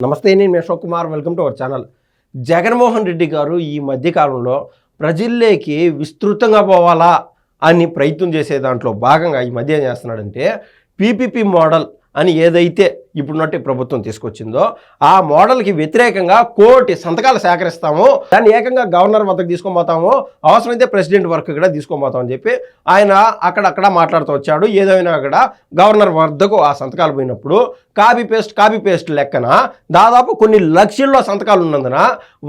నమస్తే నేను Ashok Kumar. Welcome to our channel. Jaganmohan Reddy గారు ఈ మధ్యకాలంలో ప్రజల్లోకి విస్తృతంగా పోవాలా అని ప్రయత్నం చేసే దాంట్లో భాగంగా ఈ మధ్య ఏం చేస్తున్నాడంటే పీపీపీ మోడల్ అని ఏదైతే ఇప్పుడున్నట్టు ప్రభుత్వం తీసుకొచ్చిందో ఆ మోడల్కి వ్యతిరేకంగా కోటి సంతకాలు సేకరిస్తాము. దాన్ని ఏకంగా గవర్నర్ వద్దకు తీసుకొని పోతాము అవసరమైతే ప్రెసిడెంట్ వర్క్ కూడా తీసుకొని పోతాం అని చెప్పి ఆయన అక్కడక్కడ మాట్లాడుతూ వచ్చాడు. ఏదైనా అక్కడ గవర్నర్ వద్దకు ఆ సంతకాలు పోయినప్పుడు కాపీ పేస్ట్ కాపీ పేస్ట్ లెక్కన దాదాపు కొన్ని లక్షల్లో సంతకాలు ఉన్నందున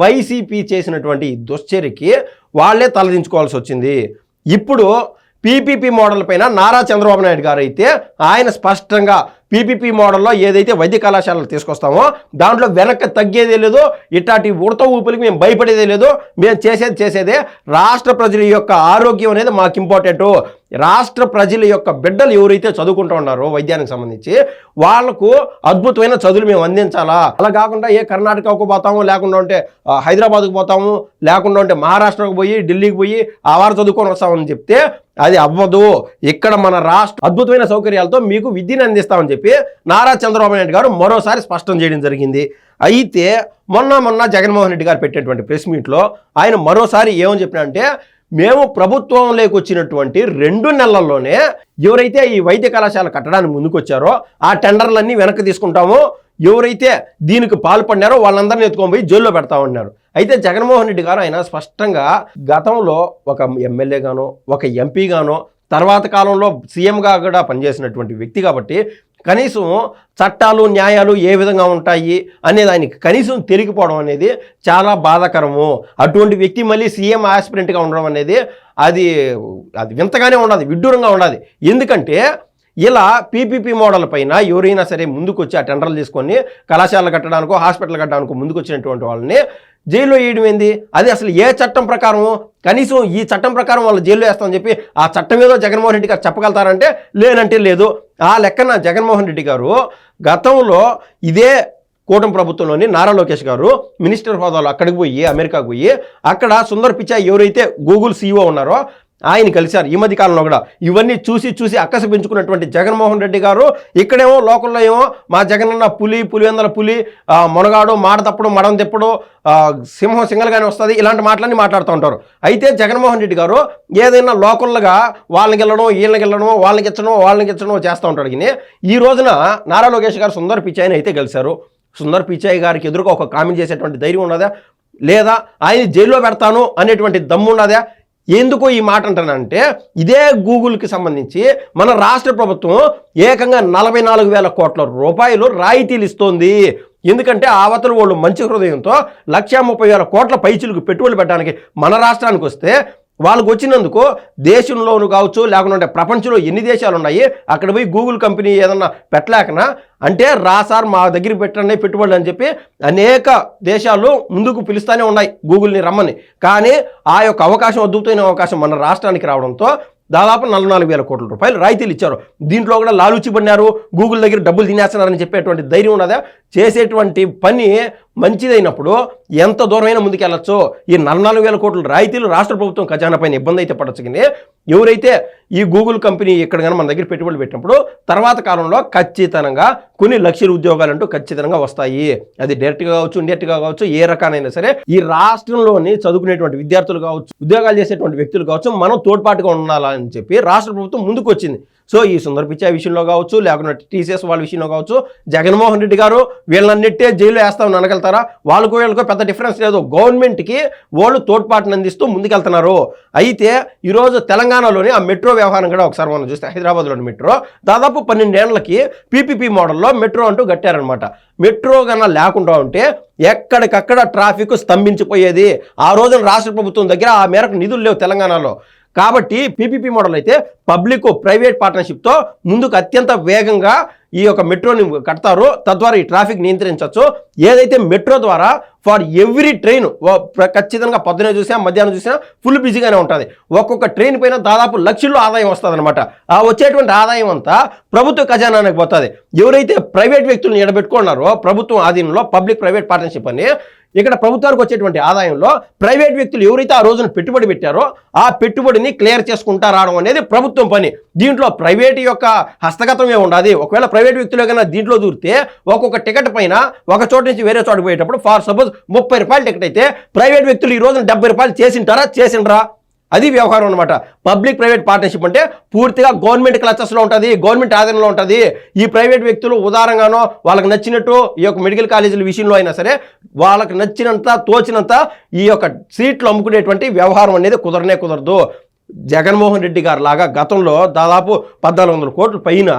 వైసీపీ చేసినటువంటి దుశ్చర్యకి వాళ్ళే తలదించుకోవాల్సి వచ్చింది. ఇప్పుడు పీపీపీ మోడల్ పైన నారా చంద్రబాబు నాయుడు గారు అయితే ఆయన స్పష్టంగా పీపీపీ మోడల్లో ఏదైతే వైద్య కళాశాలలు తీసుకొస్తామో దాంట్లో వెనక్కి తగ్గేదే లేదు ఇట్లాంటి ఉడత ఊపులకి మేము భయపడేదే లేదు మేము చేసేది చేసేదే. రాష్ట్ర ప్రజల యొక్క ఆరోగ్యం అనేది మాకు ఇంపార్టెంట్ రాష్ట్ర ప్రజల యొక్క బిడ్డలు ఎవరైతే చదువుకుంటూ ఉన్నారో వైద్యానికి సంబంధించి వాళ్ళకు అద్భుతమైన చదువులు మేము అందించాలా? అలా కాకుండా ఏ కర్ణాటకకు పోతాము లేకుండా ఉంటే హైదరాబాద్కు పోతాము లేకుండా ఉంటే మహారాష్ట్రకు పోయి ఢిల్లీకి పోయి ఆ వారు చదువుకొని వస్తామని చెప్తే అది అవ్వదు. ఇక్కడ మన రాష్ట్ర అద్భుతమైన సౌకర్యాలతో మీకు విద్యను అందిస్తామని చెప్పి నారా చంద్రబాబు నాయుడు గారు మరోసారి స్పష్టం చేయడం జరిగింది. అయితే మొన్న మొన్న జగన్మోహన్ రెడ్డి గారు పెట్టినటువంటి ప్రెస్ మీట్లో ఆయన మరోసారి ఏమని చెప్పినంటే మేము ప్రభుత్వంలోకి వచ్చినటువంటి రెండు నెలల్లోనే ఎవరైతే ఈ వైద్య కళాశాల కట్టడానికి ముందుకొచ్చారో ఆ టెండర్లన్నీ వెనక్కి తీసుకుంటామో. ఎవరైతే దీనికి పాల్పడినారో వాళ్ళందరినీ ఎత్తుకొని పోయి జైల్లో పెడతా ఉన్నారు. అయితే జగన్మోహన్ రెడ్డి గారు ఆయన స్పష్టంగా గతంలో ఒక ఎమ్మెల్యేగానో ఒక ఎంపీగానో తర్వాత కాలంలో సీఎంగా కూడా పనిచేసినటువంటి వ్యక్తి కాబట్టి కనీసం చట్టాలు న్యాయాలు ఏ విధంగా ఉంటాయి అనేది ఆయనకి కనీసం తిరిగిపోవడం అనేది చాలా బాధాకరము. అటువంటి వ్యక్తి మళ్ళీ సీఎం ఆస్పిరెంట్గా ఉండడం అనేది అది అది వింతగానే ఉండదు విడ్డూరంగా ఉండదు ఎందుకంటే ఇలా పీపీపీ మోడల్ పైన ఎవరైనా సరే ముందుకొచ్చి ఆ టెండర్లు తీసుకొని కళాశాలలు కట్టడానికో హాస్పిటల్ కట్టడానికో ముందుకొచ్చినటువంటి వాళ్ళని జైల్లో వేయడం ఏంది? అది అసలు ఏ చట్టం ప్రకారం కనీసం ఈ చట్టం ప్రకారం వాళ్ళు జైల్లో వేస్తామని చెప్పి ఆ చట్టం ఏదో జగన్మోహన్ రెడ్డి గారు చెప్పగలుగుతారంటే లేనంటే లేదు. ఆ లెక్కన జగన్మోహన్ రెడ్డి గారు గతంలో ఇదే కూటమి ప్రభుత్వంలోని నారా లోకేష్ గారు మినిస్టర్ హోదాలో అక్కడికి పోయి అమెరికాకు పోయి అక్కడ సుందర్ పిచాయ్ ఎవరైతే గూగుల్ సీఈఓ ఉన్నారో ఆయన కలిశారు. ఈ మధ్య కాలంలో కూడా ఇవన్నీ చూసి చూసి అక్కస పెంచుకున్నటువంటి జగన్మోహన్ రెడ్డి గారు ఇక్కడేమో లోకల్లో ఏమో మా జగనన్న పులి పులివెందల పులి మునగాడు మొనగాడు మాట తప్పుడు మడం తెప్పుడు ఆ, సింహం సింగల్గానే వస్తుంది. ఇలాంటి మాటలన్నీ మాట్లాడుతూ ఉంటారు. అయితే జగన్మోహన్ రెడ్డి గారు ఏదైనా లోకల్గా వాళ్ళకి వెళ్ళడం వీళ్ళకి వెళ్ళడం వాళ్ళకి ఇచ్చడం వాళ్ళకి ఇచ్చడం చేస్తూ ఉంటాడు. కానీ ఈ రోజున నారా లోకేష్ గారు సుందర్ పిచాయిని అయితే కలిశారు సుందర్ పిచాయి గారికి ఎదురుగా ఒక కామెంట్ చేసేటువంటి ధైర్యం ఉన్నదా? లేదా? ఆయన జైల్లో పెడతాను అనేటువంటి దమ్ము ఉన్నదా? ఎందుకో ఈ మాట అంటానంటే ఇదే గూగుల్కి సంబంధించి మన రాష్ట్ర ప్రభుత్వం ఏకంగా నలభై నాలుగు వేల కోట్ల రూపాయలు రాయితీలు ఇస్తోంది. ఎందుకంటే ఆవతల వాళ్ళు మంచి హృదయంతో లక్ష ముప్పై వేల కోట్ల పైచులకు పెట్టుబడులు పెట్టడానికి మన రాష్ట్రానికి వస్తే వాళ్ళకు వచ్చినందుకు దేశంలోను కావచ్చు లేకుంటే ప్రపంచంలో ఎన్ని దేశాలు ఉన్నాయి అక్కడ పోయి గూగుల్ కంపెనీ ఏదన్నా పెట్టలేకనా? అంటే రా సార్ మా దగ్గర పెట్టండి పెట్టుబడులు అని చెప్పి అనేక దేశాలు ముందుకు పిలుస్తూనే ఉన్నాయి గూగుల్ని రమ్మని. కానీ ఆ యొక్క అవకాశం అద్భుతమైన అవకాశం మన రాష్ట్రానికి రావడంతో దాదాపు నలభై నాలుగు వేల కోట్ల రూపాయలు రాయితీలు ఇచ్చారు. దీంట్లో కూడా లాలూచి పడినారు గూగుల్ దగ్గర డబ్బులు తినేస్తున్నారని చెప్పేటువంటి ధైర్యం ఉన్నదా? చేసేటువంటి పని మంచిదైనప్పుడు ఎంత దూరమైనా ముందుకెళ్ళచ్చు ఈ నలభై నాలుగు వేల కోట్ల రాయితీలు రాష్ట్ర ప్రభుత్వం ఖజానా పైన ఇబ్బంది అయితే పడచ్చు కానీ ఎవరైతే ఈ గూగుల్ కంపెనీ ఇక్కడ కానీ మన దగ్గర పెట్టుబడులు పెట్టినప్పుడు తర్వాత కాలంలో ఖచ్చితంగా కొన్ని లక్షల ఉద్యోగాలు అంటూ ఖచ్చితంగా వస్తాయి. అది డైరెక్ట్గా కావచ్చు ఇండైరెక్ట్గా కావచ్చు ఏ రకానైనా సరే ఈ రాష్ట్రంలోని చదువుకునేటువంటి విద్యార్థులు కావచ్చు ఉద్యోగాలు చేసేటువంటి వ్యక్తులు కావచ్చు మనం తోడ్పాటుగా ఉండాలని చెప్పి రాష్ట్ర ప్రభుత్వం ముందుకు వచ్చింది సో ఈ సుందర్ పిచ్చాయ్ విషయంలో కావచ్చు లేకుండా టీసీఎస్ వాళ్ళ విషయంలో కావచ్చు జగన్మోహన్ రెడ్డి గారు వీళ్ళన్నిట్టే జైల్లో వేస్తామని అనగలుగుతారా? వాళ్ళకు వీళ్ళకు పెద్ద డిఫరెన్స్ లేదు. గవర్నమెంట్కి వాళ్ళు తోడ్పాటును అందిస్తూ ముందుకెళ్తున్నారు. అయితే ఈరోజు తెలంగాణలోని ఆ మెట్రో వ్యవహారం కూడా ఒకసారి మనం చూస్తే హైదరాబాద్లోని మెట్రో దాదాపు పన్నెండేళ్ళకి పీపీపీ మోడల్లో మెట్రో అంటూ కట్టారనమాట మెట్రో కన్నా లేకుండా ఉంటే ఎక్కడికక్కడ ట్రాఫిక్ స్తంభించిపోయేది. ఆ రోజున రాష్ట్ర ప్రభుత్వం దగ్గర ఆ మేరకు నిధులు లేవు తెలంగాణలో. కాబట్టి పీపీపీ మోడల్ అయితే పబ్లిక్ ప్రైవేట్ పార్ట్నర్షిప్తో ముందుకు అత్యంత వేగంగా ఈ యొక్క మెట్రోని కడతారు. తద్వారా ఈ ట్రాఫిక్ నియంత్రించవచ్చు. ఏదైతే మెట్రో ద్వారా ఫర్ ఎవ్రీ ట్రైన్ ఖచ్చితంగా పొద్దునే చూసినా మధ్యాహ్నం చూసినా ఫుల్ బిజీగానే ఉంటుంది. ఒక్కొక్క ట్రైన్ పైన దాదాపు లక్షల్లో ఆదాయం వస్తుంది అనమాట ఆ వచ్చేటువంటి ఆదాయం అంతా ప్రభుత్వ ఖజానానికి పోతుంది. ఎవరైతే ప్రైవేట్ వ్యక్తులను నిలబెట్టుకున్నారో ప్రభుత్వం ఆధీనంలో పబ్లిక్ ప్రైవేట్ పార్ట్నర్షిప్ అని ఇక్కడ ప్రభుత్వానికి వచ్చేటువంటి ఆదాయంలో ప్రైవేట్ వ్యక్తులు ఎవరైతే ఆ రోజున పెట్టుబడి పెట్టారో ఆ పెట్టుబడిని క్లియర్ చేసుకుంటా రావడం అనేది ప్రభుత్వం పని. దీంట్లో ప్రైవేట్ యొక్క హస్తగతమే ఉండాలి ఒకవేళ ప్రైవేట్ వ్యక్తులు కన్నా దీంట్లో దూరితే ఒక్కొక్క టికెట్ పైన ఒక చోట నుంచి వేరే చోట పోయేటప్పుడు ఫార్ సపోజ్ ముప్పై రూపాయల టికెట్ అయితే ప్రైవేట్ వ్యక్తులు ఈ రోజున డెబ్బై రూపాయలు చేసింటారా? చేసిండ్రా? అది వ్యవహారం అనమాట పబ్లిక్ ప్రైవేట్ పార్ట్నర్షిప్ అంటే పూర్తిగా గవర్నమెంట్ క్లచర్స్లో ఉంటుంది గవర్నమెంట్ ఆధీనంలో ఉంటుంది. ఈ ప్రైవేట్ వ్యక్తులు ఉదారంగానో వాళ్ళకి నచ్చినట్టు ఈ యొక్క మెడికల్ కాలేజీల విషయంలో అయినా సరే వాళ్ళకి నచ్చినంత తోచినంత ఈ యొక్క సీట్లు అమ్ముకునేటువంటి వ్యవహారం అనేది కుదరనే కుదరదు. జగన్మోహన్ రెడ్డి గారు లాగా గతంలో దాదాపు పద్నాలుగు వందల కోట్ల పైన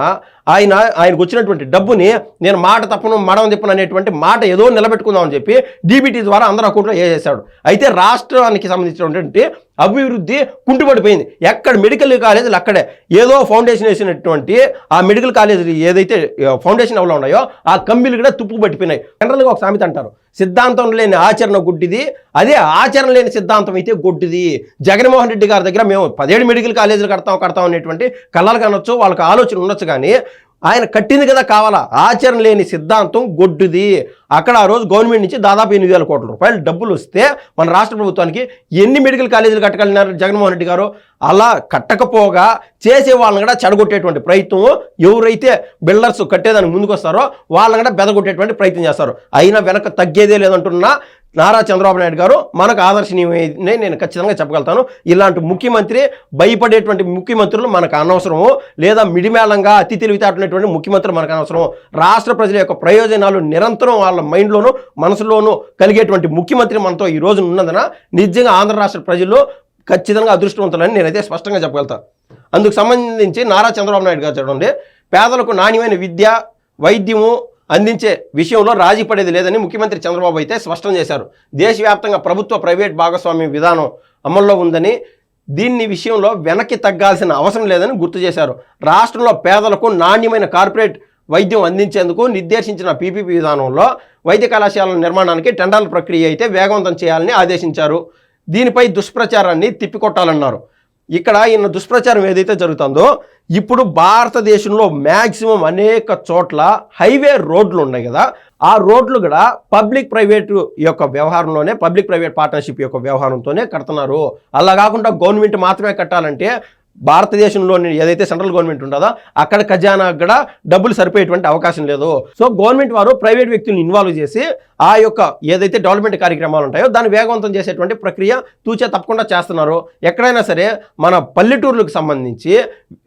ఆయన ఆయనకు వచ్చినటువంటి డబ్బుని నేను మాట తప్పను మడం తిప్పను అనేటువంటి మాట ఏదో నిలబెట్టుకుందామని చెప్పి డీబీటీ ద్వారా అందరూ అకౌంట్లో చేశాడు అయితే రాష్ట్రానికి సంబంధించినటువంటి అభివృద్ధి కుంటుపడిపోయింది ఎక్కడ మెడికల్ కాలేజీలు అక్కడే. ఏదో ఫౌండేషన్ వేసినటువంటి ఆ మెడికల్ కాలేజీలు ఏదైతే ఫౌండేషన్ ఎవరో ఉన్నాయో ఆ కంపెనీలు కూడా తుప్పు పట్టిపోయినాయి. జనరల్గా ఒక సామెత అంటారు. సిద్ధాంతం లేని ఆచరణ గుడ్డిది. అదే ఆచరణ లేని సిద్ధాంతం అయితే గుడ్డిది. జగన్మోహన్ రెడ్డి గారి దగ్గర మేము పదిహేడు మెడికల్ కాలేజీలు కడతాం కడతాం అనేటువంటి కళలు కనొచ్చు వాళ్ళకి ఆలోచన ఉండొచ్చు కానీ ఆయన కట్టింది కదా కావాలా? ఆచరణ లేని సిద్ధాంతం గొడ్డుది. అక్కడ ఆ రోజు గవర్నమెంట్ నుంచి దాదాపు ఎనిమిది వేల కోట్ల రూపాయలు డబ్బులు వస్తే మన రాష్ట్ర ప్రభుత్వానికి ఎన్ని మెడికల్ కాలేజీలు కట్టగలిగినారు జగన్మోహన్ రెడ్డి గారు? అలా కట్టకపోగా చేసే వాళ్ళని కూడా చెడగొట్టేటువంటి ప్రయత్నం ఎవరైతే బిల్డర్స్ కట్టేదానికి ముందుకు వస్తారో వాళ్ళని కూడా బెదగొట్టేటువంటి ప్రయత్నం చేస్తారు. అయినా వెనక తగ్గేదే లేదంటున్నా నారా చంద్రబాబు నాయుడు గారు మనకు ఆదర్శనీయమే నేను ఖచ్చితంగా చెప్పగలుగుతాను. ఇలాంటి ముఖ్యమంత్రి భయపడేటువంటి ముఖ్యమంత్రులు మనకు అనవసరము. లేదా మిడిమేళంగా అతి తెలివితేటటువంటి ముఖ్యమంత్రులు మనకు అనవసరం రాష్ట్ర ప్రజల యొక్క ప్రయోజనాలు నిరంతరం వాళ్ళ మైండ్లోనూ మనసులోనూ కలిగేటువంటి ముఖ్యమంత్రి మనతో ఈ రోజు ఉన్నందున నిజంగా ఆంధ్ర రాష్ట్ర ప్రజలు ఖచ్చితంగా అదృష్టవంతులని నేనైతే స్పష్టంగా చెప్పగలుగుతాను అందుకు సంబంధించి నారా చంద్రబాబు నాయుడు గారు చూడండి పేదలకు నాణ్యమైన విద్య వైద్యము అందించే విషయంలో రాజీ పడేది లేదని ముఖ్యమంత్రి చంద్రబాబు అయితే స్పష్టం చేశారు. దేశవ్యాప్తంగా ప్రభుత్వ ప్రైవేట్ భాగస్వామ్య విధానం అమల్లో ఉందని దీన్ని విషయంలో వెనక్కి తగ్గాల్సిన అవసరం లేదని గుర్తు చేశారు. రాష్ట్రంలో పేదలకు నాణ్యమైన కార్పొరేట్ వైద్యం అందించేందుకు నిర్దేశించిన పీపీపీ విధానంలో వైద్య కళాశాలల నిర్మాణానికి టెండర్ల ప్రక్రియ అయితే వేగవంతం చేయాలని ఆదేశించారు. దీనిపై దుష్ప్రచారాన్ని తిప్పికొట్టాలన్నారు. ఇక్కడ ఈయన దుష్ప్రచారం ఏదైతే జరుగుతుందో ఇప్పుడు భారతదేశంలో మ్యాక్సిమం అనేక చోట్ల హైవే రోడ్లు ఉన్నాయి కదా ఆ రోడ్లు కూడా పబ్లిక్ ప్రైవేట్ యొక్క వ్యవహారంలోనే పబ్లిక్ ప్రైవేట్ పార్ట్నర్షిప్ యొక్క వ్యవహారంతోనే కడుతున్నారు. అలా కాకుండా గవర్నమెంట్ మాత్రమే కట్టాలంటే భారతదేశంలోని ఏదైతే సెంట్రల్ గవర్నమెంట్ ఉంటుందో అక్కడ ఖజానా కూడా డబ్బులు సరిపోయేటువంటి అవకాశం లేదు. సో గవర్నమెంట్ వారు ప్రైవేట్ వ్యక్తులను ఇన్వాల్వ్ చేసి ఆ యొక్క ఏదైతే డెవలప్మెంట్ కార్యక్రమాలు ఉంటాయో దాన్ని వేగవంతం చేసేటువంటి ప్రక్రియ తూచే తప్పకుండా చేస్తున్నారు. ఎక్కడైనా సరే మన పల్లెటూర్లకు సంబంధించి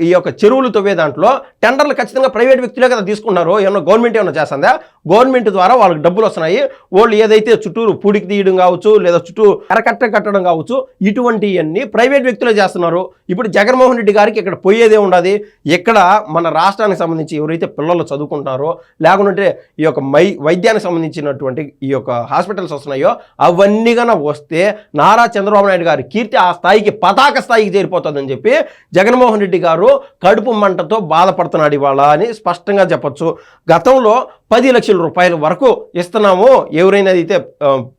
ఈ యొక్క చెరువులు తవ్వే దాంట్లో టెండర్లు ఖచ్చితంగా ప్రైవేట్ వ్యక్తులే కదా తీసుకున్నారు ఏమన్నా గవర్నమెంట్ ఏమైనా చేస్తుందా? గవర్నమెంట్ ద్వారా వాళ్ళకి డబ్బులు వస్తున్నాయి. వాళ్ళు ఏదైతే చుట్టూరు పూడికి తీయడం కావచ్చు లేదా చుట్టూ ఎరకట్ట కట్టడం కావచ్చు ఇటువంటివన్నీ ప్రైవేట్ వ్యక్తులే చేస్తున్నారు. ఇప్పుడు జగన్మోహన్ రెడ్డి గారికి ఇక్కడ పోయేదే ఉండదు. ఇక్కడ మన రాష్ట్రానికి సంబంధించి ఎవరైతే పిల్లలు చదువుకుంటున్నారో లేకుంటే ఈ యొక్క మై వైద్యానికి సంబంధించినటువంటి ఈ యొక్క హాస్పిటల్స్ వస్తున్నాయో అవన్నీ కన వస్తే నారా చంద్రబాబు నాయుడు గారి కీర్తి ఆ స్థాయికి పతాక స్థాయికి చేరిపోతుందని చెప్పి జగన్మోహన్ రెడ్డి గారు కడుపు మంటతో బాధపడుతున్నాడు ఇవాళ అని స్పష్టంగా చెప్పొచ్చు. గతంలో పది లక్షల రూపాయల వరకు ఇస్తున్నాము. ఎవరైనా అయితే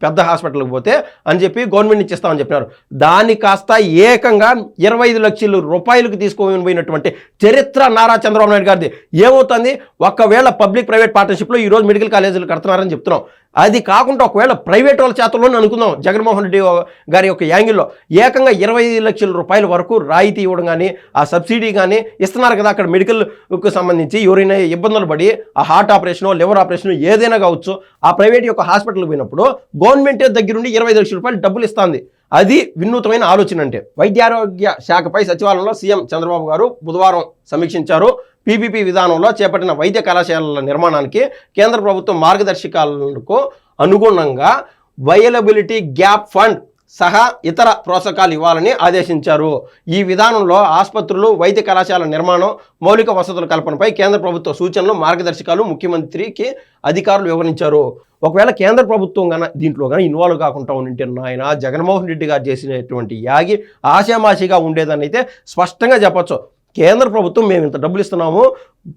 పెద్ద హాస్పిటల్కి పోతే అని చెప్పి గవర్నమెంట్ నుంచి ఇస్తామని చెప్పినారు. దాన్ని కాస్త ఏకంగా ఇరవై ఐదు లక్షల రూపాయలకు తీసుకొని పోయినటువంటి చరిత్ర నారా చంద్రబాబు నాయుడు గారిది. ఏమవుతుంది? ఒకవేళ పబ్లిక్ ప్రైవేట్ పార్ట్నర్షిప్లో ఈరోజు మెడికల్ కాలేజీలు కడుతున్నారని చెప్తున్నాం. అది కాకుండా ఒకవేళ ప్రైవేట్ వాళ్ళ చేతుల్లోనే అనుకుందాం. జగన్మోహన్ రెడ్డి గారి యొక్క యాంగిల్లో ఏకంగా ఇరవై ఐదు లక్షల రూపాయల వరకు రాయితీ ఇవ్వడం కానీ ఆ సబ్సిడీ కానీ ఇస్తున్నారు కదా అక్కడ మెడికల్కు సంబంధించి ఎవరైనా ఇబ్బందులు పడి ఆ హార్ట్ ఆపరేషన్ లివర్ ఆపరేషన్ ఏదైనా కావచ్చు ఆ ప్రైవేట్ యొక్క హాస్పిటల్కి పోయినప్పుడు గవర్నమెంట్ దగ్గరుండి ఇరవై ఐదు లక్షల రూపాయలు డబ్బులు ఇస్తుంది. అది వినూతమైన ఆలోచన అంటే. వైద్యారోగ్య శాఖపై సచివాలయంలో సీఎం చంద్రబాబు గారు బుధవారం సమీక్షించారు. పీపీపీ విధానంలో చేపట్టిన వైద్య కళాశాలల నిర్మాణానికి కేంద్ర ప్రభుత్వం మార్గదర్శకాలకు అనుగుణంగా వయలబిలిటీ గ్యాప్ ఫండ్ సహా ఇతర ప్రోత్సాహకాలు ఇవ్వాలని ఆదేశించారు. ఈ విధానంలో ఆసుపత్రులు వైద్య కళాశాల నిర్మాణం మౌలిక వసతుల కల్పనపై కేంద్ర ప్రభుత్వ సూచనలు మార్గదర్శకాలు ముఖ్యమంత్రికి అధికారులు వివరించారు. ఒకవేళ కేంద్ర ప్రభుత్వం కానీ దీంట్లో కానీ ఇన్వాల్వ్ కాకుండా ఉంటే నాయన జగన్మోహన్ రెడ్డి గారు చేసినటువంటి యాగి ఆశామాషిగా ఉండేదని అయితే స్పష్టంగా చెప్పచ్చు. కేంద్ర ప్రభుత్వం మేము ఇంత డబ్బులు ఇస్తున్నాము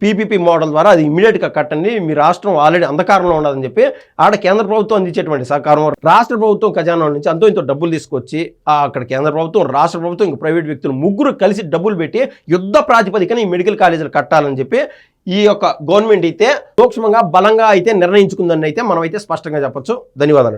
పీపీపీ మోడల్ ద్వారా అది ఇమీడియట్గా కట్టండి మీ రాష్ట్రం ఆల్రెడీ అంధకారంలో ఉండదని చెప్పి ఆడ కేంద్ర ప్రభుత్వం అందించేటువంటి సహకారం. రాష్ట్ర ప్రభుత్వం ఖజానా నుంచి అంతో ఇంత డబ్బులు తీసుకొచ్చి అక్కడ కేంద్ర ప్రభుత్వం రాష్ట్ర ప్రభుత్వం ఇంకా ప్రైవేట్ వ్యక్తులు ముగ్గురు కలిసి డబ్బులు పెట్టి యుద్ధ ప్రాతిపదికన ఈ మెడికల్ కాలేజీలు కట్టాలని చెప్పి ఈ యొక్క గవర్నమెంట్ అయితే సూక్ష్మంగా బలంగా అయితే నిర్ణయించుకుందని అయితే మనం అయితే స్పష్టంగా చెప్పొచ్చు. ధన్యవాదాలు.